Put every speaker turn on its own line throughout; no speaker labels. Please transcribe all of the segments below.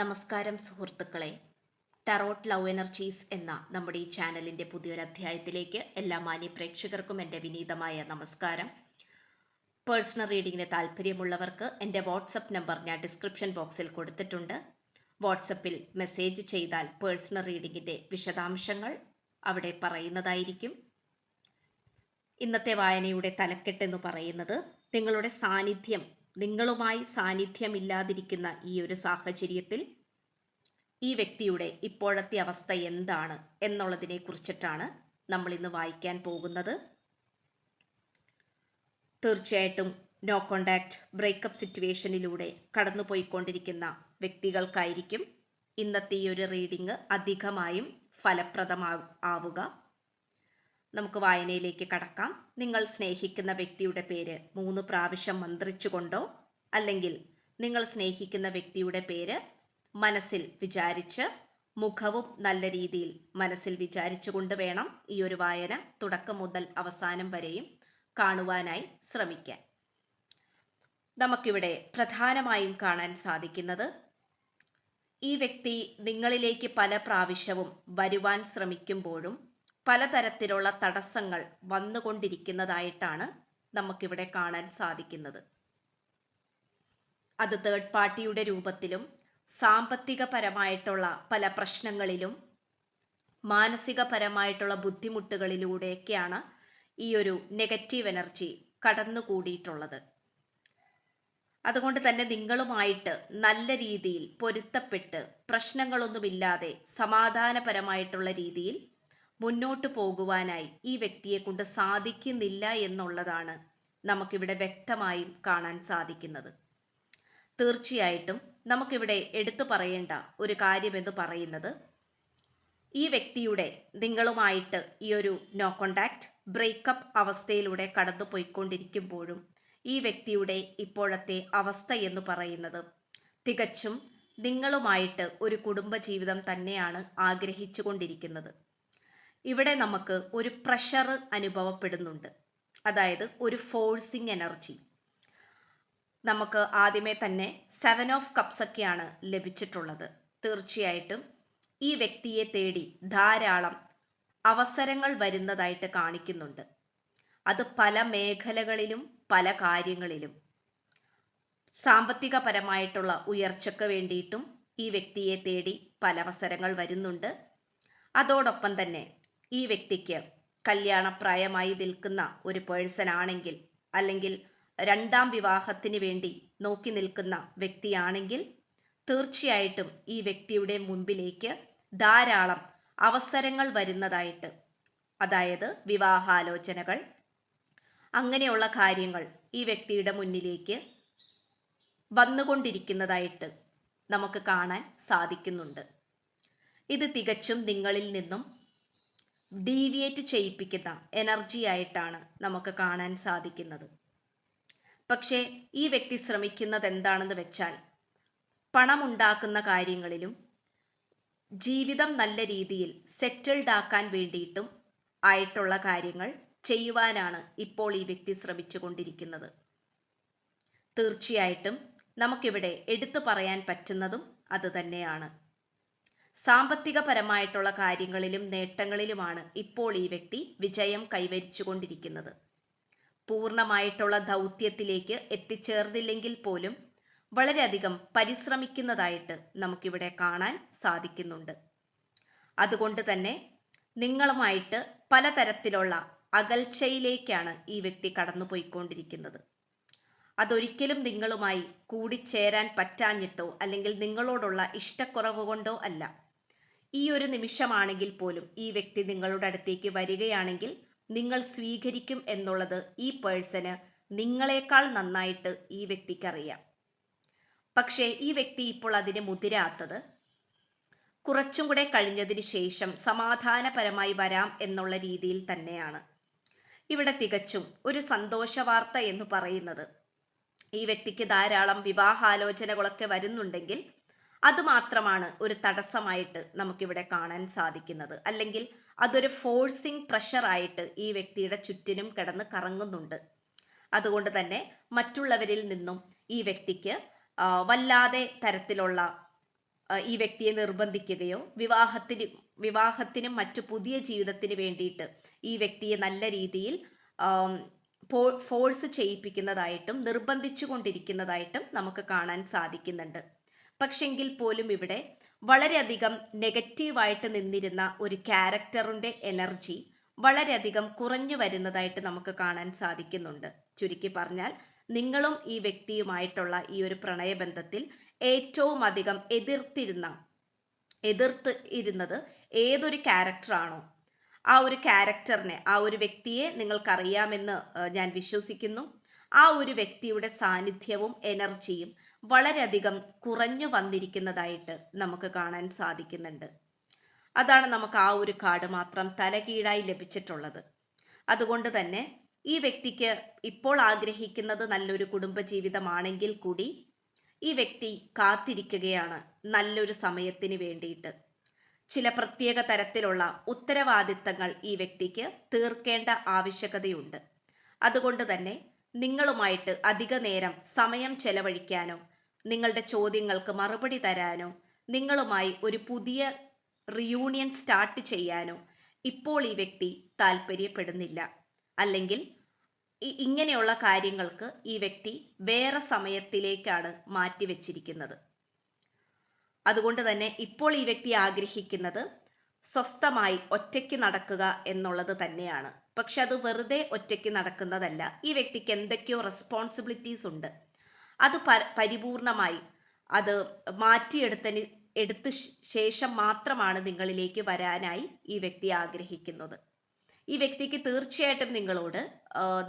നമസ്കാരം സുഹൃത്തുക്കളെ tarot love energies എന്ന നമ്മുടെ ഈ ചാനലിൻ്റെ പുതിയൊരധ്യായത്തിലേക്ക് എല്ലാ മാന്യ പ്രേക്ഷകർക്കും എൻ്റെ വിനീതമായ നമസ്കാരം പേഴ്സണൽ റീഡിങ്ങിന് താല്പര്യമുള്ളവർക്ക് എൻ്റെ വാട്സപ്പ് നമ്പർ ഞാൻ ഡിസ്ക്രിപ്ഷൻ ബോക്സിൽ കൊടുത്തിട്ടുണ്ട് വാട്സപ്പിൽ മെസ്സേജ് ചെയ്താൽ പേഴ്സണൽ റീഡിങ്ങിൻ്റെ വിശദാംശങ്ങൾ അവിടെ പറയുന്നതായിരിക്കും ഇന്നത്തെ വായനയുടെ തലക്കെട്ടെന്ന് പറയുന്നത് നിങ്ങളുടെ സാന്നിധ്യം നിങ്ങളുമായി സാന്നിധ്യമില്ലാതിരിക്കുന്ന ഈ ഒരു സാഹചര്യത്തിൽ ഈ വ്യക്തിയുടെ ഇപ്പോഴത്തെ അവസ്ഥ എന്താണ് എന്നുള്ളതിനെ കുറിച്ചിട്ടാണ് നമ്മൾ ഇന്ന് വായിക്കാൻ പോകുന്നത് തീർച്ചയായിട്ടും നോ കോണ്ടാക്ട് ബ്രേക്കപ്പ് സിറ്റുവേഷനിലൂടെ കടന്നുപോയിക്കൊണ്ടിരിക്കുന്ന വ്യക്തികൾക്കായിരിക്കും ഇന്നത്തെ ഈ ഒരു റീഡിംഗ് അധികമായും ഫലപ്രദമാവുക നമുക്ക് വായനയിലേക്ക് കടക്കാം നിങ്ങൾ സ്നേഹിക്കുന്ന വ്യക്തിയുടെ പേര് മൂന്ന് പ്രാവശ്യം മന്ത്രിച്ചുകൊണ്ടോ അല്ലെങ്കിൽ നിങ്ങൾ സ്നേഹിക്കുന്ന വ്യക്തിയുടെ പേര് മനസ്സിൽ വിചാരിച്ച് മുഖവും നല്ല രീതിയിൽ മനസ്സിൽ വിചാരിച്ചുകൊണ്ട് വേണം ഈ ഒരു വായന തുടക്കം മുതൽ അവസാനം വരെയും കാണുവാനായി ശ്രമിക്കാൻ നമുക്കിവിടെ പ്രധാനമായും കാണാൻ സാധിക്കുന്നത് ഈ വ്യക്തി നിങ്ങളിലേക്ക് പല പ്രാവശ്യവും വരുവാൻ ശ്രമിക്കുമ്പോഴും പലതരത്തിലുള്ള തടസ്സങ്ങൾ വന്നുകൊണ്ടിരിക്കുന്നതായിട്ടാണ് നമുക്കിവിടെ കാണാൻ സാധിക്കുന്നത് അത് തേർഡ് പാർട്ടിയുടെ രൂപത്തിലും സാമ്പത്തികപരമായിട്ടുള്ള പല പ്രശ്നങ്ങളിലും മാനസികപരമായിട്ടുള്ള ബുദ്ധിമുട്ടുകളിലൂടെയൊക്കെയാണ് ഈ ഒരു നെഗറ്റീവ് എനർജി കടന്നുകൂടിയിട്ടുള്ളത് അതുകൊണ്ട് തന്നെ നിങ്ങളുമായിട്ട് നല്ല രീതിയിൽ പൊരുത്തപ്പെട്ട് പ്രശ്നങ്ങളൊന്നുമില്ലാതെ സമാധാനപരമായിട്ടുള്ള രീതിയിൽ മുന്നോട്ട് പോകുവാനായി ഈ വ്യക്തിയെ കൊണ്ട് സാധിക്കുന്നില്ല എന്നുള്ളതാണ് നമുക്കിവിടെ വ്യക്തമായും കാണാൻ സാധിക്കുന്നത് തീർച്ചയായിട്ടും നമുക്കിവിടെ എടുത്തു പറയേണ്ട ഒരു കാര്യമെന്ന് പറയുന്നത് ഈ വ്യക്തിയുടെ നിങ്ങളുമായിട്ട് ഈ ഒരു നോ കോണ്ടാക്ട് ബ്രേക്കപ്പ് അവസ്ഥയിലൂടെ കടന്നു പോയിക്കൊണ്ടിരിക്കുമ്പോഴും ഈ വ്യക്തിയുടെ ഇപ്പോഴത്തെ അവസ്ഥ എന്ന് പറയുന്നത് തികച്ചും നിങ്ങളുമായിട്ട് ഒരു കുടുംബജീവിതം തന്നെയാണ് ആഗ്രഹിച്ചു കൊണ്ടിരിക്കുന്നത് ഇവിടെ നമുക്ക് ഒരു പ്രഷർ അനുഭവപ്പെടുന്നുണ്ട് അതായത് ഒരു ഫോഴ്സിങ് എനർജി നമുക്ക് ആദ്യമേ തന്നെ സെവൻ ഓഫ് കപ്സ് ഒക്കെയാണ് ലഭിച്ചിട്ടുള്ളത് തീർച്ചയായിട്ടും ഈ വ്യക്തിയെ തേടി ധാരാളം അവസരങ്ങൾ വരുന്നതായിട്ട് കാണിക്കുന്നുണ്ട് അത് പല മേഖലകളിലും പല കാര്യങ്ങളിലും സാമ്പത്തികപരമായിട്ടുള്ള ഉയർച്ചയ്ക്ക് വേണ്ടിയിട്ടും ഈ വ്യക്തിയെ തേടി പല അവസരങ്ങൾ വരുന്നുണ്ട് അതോടൊപ്പം തന്നെ ഈ വ്യക്തിക്ക് കല്യാണപ്രായമായി നിൽക്കുന്ന ഒരു പേഴ്സൺ ആണെങ്കിൽ അല്ലെങ്കിൽ രണ്ടാം വിവാഹത്തിന് വേണ്ടി നോക്കി നിൽക്കുന്ന വ്യക്തിയാണെങ്കിൽ തീർച്ചയായിട്ടും ഈ വ്യക്തിയുടെ മുൻപിലേക്ക് ധാരാളം അവസരങ്ങൾ വരുന്നതായിട്ട് അതായത് വിവാഹാലോചനകൾ അങ്ങനെയുള്ള കാര്യങ്ങൾ ഈ വ്യക്തിയുടെ മുന്നിലേക്ക് വന്നുകൊണ്ടിരിക്കുന്നതായിട്ട് നമുക്ക് കാണാൻ സാധിക്കുന്നുണ്ട് ഇത് തികച്ചും നിങ്ങളിൽ നിന്നും ഡീവിയേറ്റ് ചെയ്യിപ്പിക്കുന്ന എനർജി ആയിട്ടാണ് നമുക്ക് കാണാൻ സാധിക്കുന്നത് പക്ഷേ ഈ വ്യക്തി ശ്രമിക്കുന്നത് എന്താണെന്ന് വെച്ചാൽ പണമുണ്ടാക്കുന്ന കാര്യങ്ങളിലും ജീവിതം നല്ല രീതിയിൽ സെറ്റിൽഡ് ആക്കാൻ വേണ്ടിയിട്ടും ആയിട്ടുള്ള കാര്യങ്ങൾ ചെയ്യുവാനാണ് ഇപ്പോൾ ഈ വ്യക്തി ശ്രമിച്ചു കൊണ്ടിരിക്കുന്നത് തീർച്ചയായിട്ടും നമുക്കിവിടെ എടുത്തു പറയാൻ പറ്റുന്നതും അതുതന്നെയാണ് സാമ്പത്തികപരമായിട്ടുള്ള കാര്യങ്ങളിലും നേട്ടങ്ങളിലുമാണ് ഇപ്പോൾ ഈ വ്യക്തി വിജയം കൈവരിച്ചുകൊണ്ടിരിക്കുന്നത് പൂർണ്ണമായിട്ടുള്ള ദൗത്യത്തിലേക്ക് എത്തിച്ചേർന്നില്ലെങ്കിൽ പോലും വളരെയധികം പരിശ്രമിക്കുന്നതായിട്ട് നമുക്കിവിടെ കാണാൻ സാധിക്കുന്നുണ്ട് അതുകൊണ്ട് തന്നെ നിങ്ങളുമായിട്ട് പലതരത്തിലുള്ള അകൽച്ചയിലേക്കാണ് ഈ വ്യക്തി കടന്നുപോയിക്കൊണ്ടിരിക്കുന്നത് അതൊരിക്കലും നിങ്ങളുമായി കൂടിച്ചേരാൻ പറ്റാഞ്ഞിട്ടോ അല്ലെങ്കിൽ നിങ്ങളോടുള്ള ഇഷ്ടക്കുറവ് കൊണ്ടോ അല്ല ഈ ഒരു നിമിഷമാണെങ്കിൽ പോലും ഈ വ്യക്തി നിങ്ങളുടെ അടുത്തേക്ക് വരികയാണെങ്കിൽ നിങ്ങൾ സ്വീകരിക്കും എന്നുള്ളത് ഈ പേഴ്സന് നിങ്ങളെക്കാൾ നന്നായിട്ട് ഈ വ്യക്തിക്കറിയാം പക്ഷേ ഈ വ്യക്തി ഇപ്പോൾ അതിന് മുതിരാത്തത് കുറച്ചും കൂടെ കഴിഞ്ഞതിന് ശേഷം സമാധാനപരമായി വരാം എന്നുള്ള രീതിയിൽ തന്നെയാണ് ഇവിടെ തികച്ചും ഒരു സന്തോഷ വാർത്ത എന്ന് പറയുന്നത് ഈ വ്യക്തിക്ക് ധാരാളം വിവാഹാലോചനകളൊക്കെ വരുന്നുണ്ടെങ്കിൽ അതുമാത്രമാണ് ഒരു തടസ്സമായിട്ട് നമുക്കിവിടെ കാണാൻ സാധിക്കുന്നത് അല്ലെങ്കിൽ അതൊരു ഫോഴ്സിങ് പ്രഷറായിട്ട് ഈ വ്യക്തിയുടെ ചുറ്റിനും കിടന്ന് കറങ്ങുന്നുണ്ട് അതുകൊണ്ട് തന്നെ മറ്റുള്ളവരിൽ നിന്നും ഈ വ്യക്തിക്ക് വല്ലാതെ തരത്തിലുള്ള ഈ വ്യക്തിയെ നിർബന്ധിക്കുകയോ വിവാഹത്തിന് വിവാഹത്തിനും മറ്റു പുതിയ ജീവിതത്തിന് വേണ്ടിയിട്ട് ഈ വ്യക്തിയെ നല്ല രീതിയിൽ ഫോഴ്സ് ചെയ്യിപ്പിക്കുന്നതായിട്ടും നിർബന്ധിച്ചു കൊണ്ടിരിക്കുന്നതായിട്ടും നമുക്ക് കാണാൻ സാധിക്കുന്നുണ്ട് പക്ഷെങ്കിൽ പോലും ഇവിടെ വളരെയധികം നെഗറ്റീവായിട്ട് നിന്നിരുന്ന ഒരു ക്യാരക്ടറിൻ്റെ എനർജി വളരെയധികം കുറഞ്ഞു വരുന്നതായിട്ട് നമുക്ക് കാണാൻ സാധിക്കുന്നുണ്ട് ചുരുക്കി പറഞ്ഞാൽ നിങ്ങളും ഈ വ്യക്തിയുമായിട്ടുള്ള ഈ ഒരു പ്രണയബന്ധത്തിൽ ഏറ്റവും അധികം എതിർത്തിരുന്ന എതിർത്ത് ഇരുന്നത് ഏതൊരു ക്യാരക്ടറാണോ ആ ഒരു ക്യാരക്ടറിനെ ആ ഒരു വ്യക്തിയെ നിങ്ങൾക്കറിയാമെന്ന് ഞാൻ വിശ്വസിക്കുന്നു ആ ഒരു വ്യക്തിയുടെ സാന്നിധ്യവും എനർജിയും വളരെയധികം കുറഞ്ഞു വന്നിരിക്കുന്നതായിട്ട് നമുക്ക് കാണാൻ സാധിക്കുന്നുണ്ട് അതാണ് നമുക്ക് ആ ഒരു കാർഡ് മാത്രം തലകീഴായി ലഭിച്ചിട്ടുള്ളത് അതുകൊണ്ട് തന്നെ ഈ വ്യക്തിക്ക് ഇപ്പോൾ ആഗ്രഹിക്കുന്നത് നല്ലൊരു കുടുംബജീവിതമാണെങ്കിൽ കൂടി ഈ വ്യക്തി കാത്തിരിക്കുകയാണ് നല്ലൊരു സമയത്തിന് വേണ്ടിയിട്ട് ചില പ്രത്യേക തരത്തിലുള്ള ഉത്തരവാദിത്തങ്ങൾ ഈ വ്യക്തിക്ക് തീർക്കേണ്ട ആവശ്യകതയുണ്ട് അതുകൊണ്ട് തന്നെ നിങ്ങളുമായിട്ട് അധിക നേരം സമയം ചെലവഴിക്കാനോ നിങ്ങളുടെ ചോദ്യങ്ങൾക്ക് മറുപടി തരാനോ നിങ്ങളുമായി ഒരു പുതിയ റിയൂണിയൻ സ്റ്റാർട്ട് ചെയ്യാനോ ഇപ്പോൾ ഈ വ്യക്തി താല്പര്യപ്പെടുന്നില്ല അല്ലെങ്കിൽ ഇങ്ങനെയുള്ള കാര്യങ്ങൾക്ക് ഈ വ്യക്തി വേറെ സമയത്തിലേക്കാണ് മാറ്റിവെച്ചിരിക്കുന്നത് അതുകൊണ്ട് തന്നെ ഇപ്പോൾ ഈ വ്യക്തി ആഗ്രഹിക്കുന്നത് സ്വസ്ഥമായി ഒറ്റയ്ക്ക് നടക്കുക എന്നുള്ളത് തന്നെയാണ് പക്ഷെ അത് വെറുതെ ഒറ്റയ്ക്ക് നടക്കുന്നതല്ല ഈ വ്യക്തിക്ക് എന്തൊക്കെയോ റെസ്പോൺസിബിലിറ്റീസ് ഉണ്ട് അത് പരിപൂർണമായി അത് മാറ്റിയെടുത്തതിന് എടുത്ത ശേഷം മാത്രമാണ് നിങ്ങളിലേക്ക് വരാനായി ഈ വ്യക്തി ആഗ്രഹിക്കുന്നത് ഈ വ്യക്തിക്ക് തീർച്ചയായിട്ടും നിങ്ങളോട്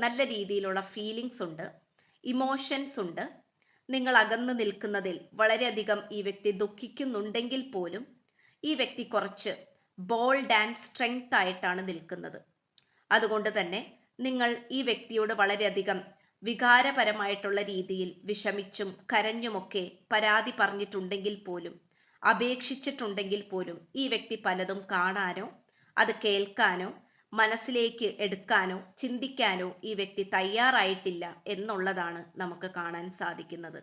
നല്ല രീതിയിലുള്ള ഫീലിങ്സ് ഉണ്ട് ഇമോഷൻസ് ഉണ്ട് നിങ്ങൾ അകന്നു നിൽക്കുന്നതിൽ വളരെയധികം ഈ വ്യക്തി ദുഃഖിക്കുന്നുണ്ടെങ്കിൽ പോലും ഈ വ്യക്തി കുറച്ച് ബോൾഡ് ആൻഡ് സ്ട്രെങ്ത് ആയിട്ടാണ് നിൽക്കുന്നത് അതുകൊണ്ട് തന്നെ നിങ്ങൾ ഈ വ്യക്തിയോട് വളരെയധികം വികാരപരമായിട്ടുള്ള രീതിയിൽ വിഷമിച്ചും കരഞ്ഞുമൊക്കെ പരാതി പറഞ്ഞിട്ടുണ്ടെങ്കിൽ പോലും അപേക്ഷിച്ചിട്ടുണ്ടെങ്കിൽ പോലും ഈ വ്യക്തി പലതും കാണാനോ അത് കേൾക്കാനോ മനസ്സിലേക്ക് എടുക്കാനോ ചിന്തിക്കാനോ ഈ വ്യക്തി തയ്യാറായിട്ടില്ല എന്നുള്ളതാണ് നമുക്ക് കാണാൻ സാധിക്കുന്നത്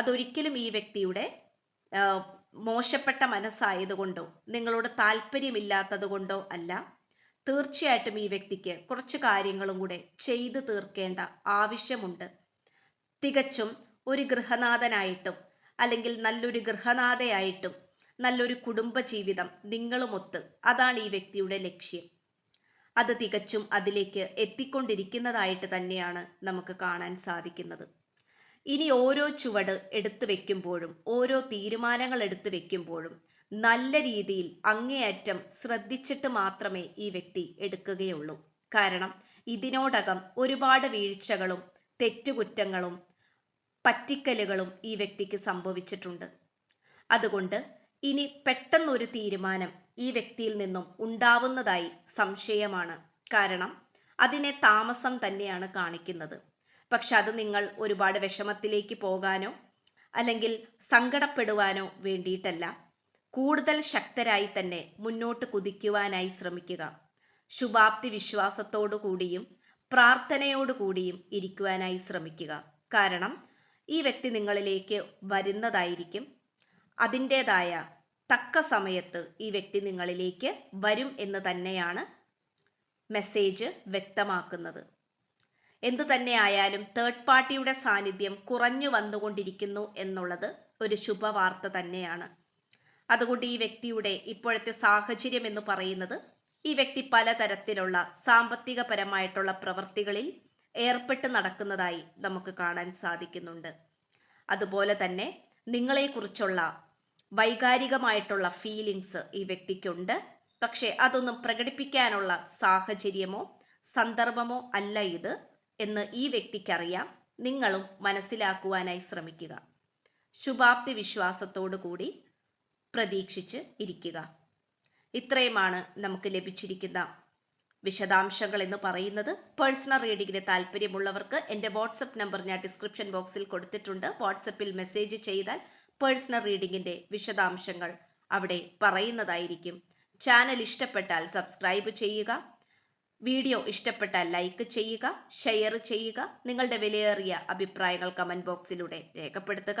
അതൊരിക്കലും ഈ വ്യക്തിയുടെ മോശപ്പെട്ട മനസ്സായതുകൊണ്ടോ നിങ്ങളോട് കൊണ്ടോ അല്ല തീർച്ചയായിട്ടും ഈ വ്യക്തിക്ക് കുറച്ച് കാര്യങ്ങളും കൂടെ ചെയ്തു തീർക്കേണ്ട ആവശ്യമുണ്ട് തികച്ചും ഒരു ഗൃഹനാഥനായിട്ടും അല്ലെങ്കിൽ നല്ലൊരു ഗൃഹനാഥയായിട്ടും നല്ലൊരു കുടുംബജീവിതം നിങ്ങളുമൊത്ത് അതാണ് ഈ വ്യക്തിയുടെ ലക്ഷ്യം അത് തികച്ചും അതിലേക്ക് എത്തിക്കൊണ്ടിരിക്കുന്നതായിട്ട് തന്നെയാണ് നമുക്ക് കാണാൻ സാധിക്കുന്നത് ഇനി ഓരോ ചുവട് എടുത്തു വെക്കുമ്പോഴും ഓരോ തീരുമാനങ്ങൾ എടുത്തു വെക്കുമ്പോഴും നല്ല രീതിയിൽ അങ്ങേയറ്റം ശ്രദ്ധിച്ചിട്ട് മാത്രമേ ഈ വ്യക്തി എടുക്കുകയുള്ളൂ കാരണം ഇതിനോടകം ഒരുപാട് വീഴ്ചകളും തെറ്റുകുറ്റങ്ങളും പറ്റിക്കലുകളും ഈ വ്യക്തിക്ക് സംഭവിച്ചിട്ടുണ്ട് അതുകൊണ്ട് ഇനി പെട്ടെന്നൊരു തീരുമാനം ഈ വ്യക്തിയിൽ നിന്നും ഉണ്ടാവുന്നതായി സംശയമാണ് കാരണം അതിനെ താമസം തന്നെയാണ് കാണിക്കുന്നത് പക്ഷെ അത് നിങ്ങൾ ഒരുപാട് വിഷമത്തിലേക്ക് പോകാനോ അല്ലെങ്കിൽ സങ്കടപ്പെടുവാനോ വേണ്ടിയിട്ടല്ല കൂടുതൽ ശക്തരായി തന്നെ മുന്നോട്ട് കുതിക്കുവാനായി ശ്രമിക്കുക ശുഭാപ്തി വിശ്വാസത്തോടു കൂടിയും പ്രാർത്ഥനയോടു കൂടിയും ഇരിക്കുവാനായി ശ്രമിക്കുക കാരണം ഈ വ്യക്തി നിങ്ങളിലേക്ക് വരുന്നതായിരിക്കും അതിൻ്റേതായ തക്ക സമയത്ത് ഈ വ്യക്തി നിങ്ങളിലേക്ക് വരും എന്ന് തന്നെയാണ് മെസ്സേജ് വ്യക്തമാക്കുന്നത് എന്തു തന്നെ ആയാലും തേർഡ് പാർട്ടിയുടെ സാന്നിധ്യം കുറഞ്ഞു വന്നുകൊണ്ടിരിക്കുന്നു എന്നുള്ളത് ഒരു ശുഭവാർത്ത തന്നെയാണ് അതുകൊണ്ട് ഈ വ്യക്തിയുടെ ഇപ്പോഴത്തെ സാഹചര്യം എന്ന് പറയുന്നത് ഈ വ്യക്തി പലതരത്തിലുള്ള സാമ്പത്തികപരമായിട്ടുള്ള പ്രവൃത്തികളിൽ ഏർപ്പെട്ട് നടക്കുന്നതായി നമുക്ക് കാണാൻ സാധിക്കുന്നുണ്ട് അതുപോലെ തന്നെ നിങ്ങളെക്കുറിച്ചുള്ള വൈകാരികമായിട്ടുള്ള ഫീലിങ്സ് ഈ വ്യക്തിക്കുണ്ട് പക്ഷേ അതൊന്നും പ്രകടിപ്പിക്കാനുള്ള സാഹചര്യമോ സന്ദർഭമോ അല്ല ഇത് എന്ന് ഈ വ്യക്തിക്കറിയാം നിങ്ങളും മനസ്സിലാക്കുവാനായി ശ്രമിക്കുക ശുഭാപ്തി വിശ്വാസത്തോടു കൂടി പ്രതീക്ഷിച്ച് ഇരിക്കുക ഇത്രയുമാണ് നമുക്ക് ലഭിച്ചിരിക്കുന്ന വിശദാംശങ്ങൾ എന്ന് പറയുന്നത് പേഴ്സണൽ റീഡിങ്ങിന് താല്പര്യമുള്ളവർക്ക് എൻ്റെ വാട്സപ്പ് നമ്പർ ഞാൻ ഡിസ്ക്രിപ്ഷൻ ബോക്സിൽ കൊടുത്തിട്ടുണ്ട് വാട്സപ്പിൽ മെസ്സേജ് ചെയ്താൽ പേഴ്സണൽ റീഡിങ്ങിൻ്റെ വിശദാംശങ്ങൾ അവിടെ പറയുന്നതായിരിക്കും ചാനൽ ഇഷ്ടപ്പെട്ടാൽ സബ്സ്ക്രൈബ് ചെയ്യുക വീഡിയോ ഇഷ്ടപ്പെട്ടാൽ ലൈക്ക് ചെയ്യുക ഷെയർ ചെയ്യുക നിങ്ങളുടെ വിലയേറിയ അഭിപ്രായങ്ങൾ കമൻറ്റ് ബോക്സിലൂടെ രേഖപ്പെടുത്തുക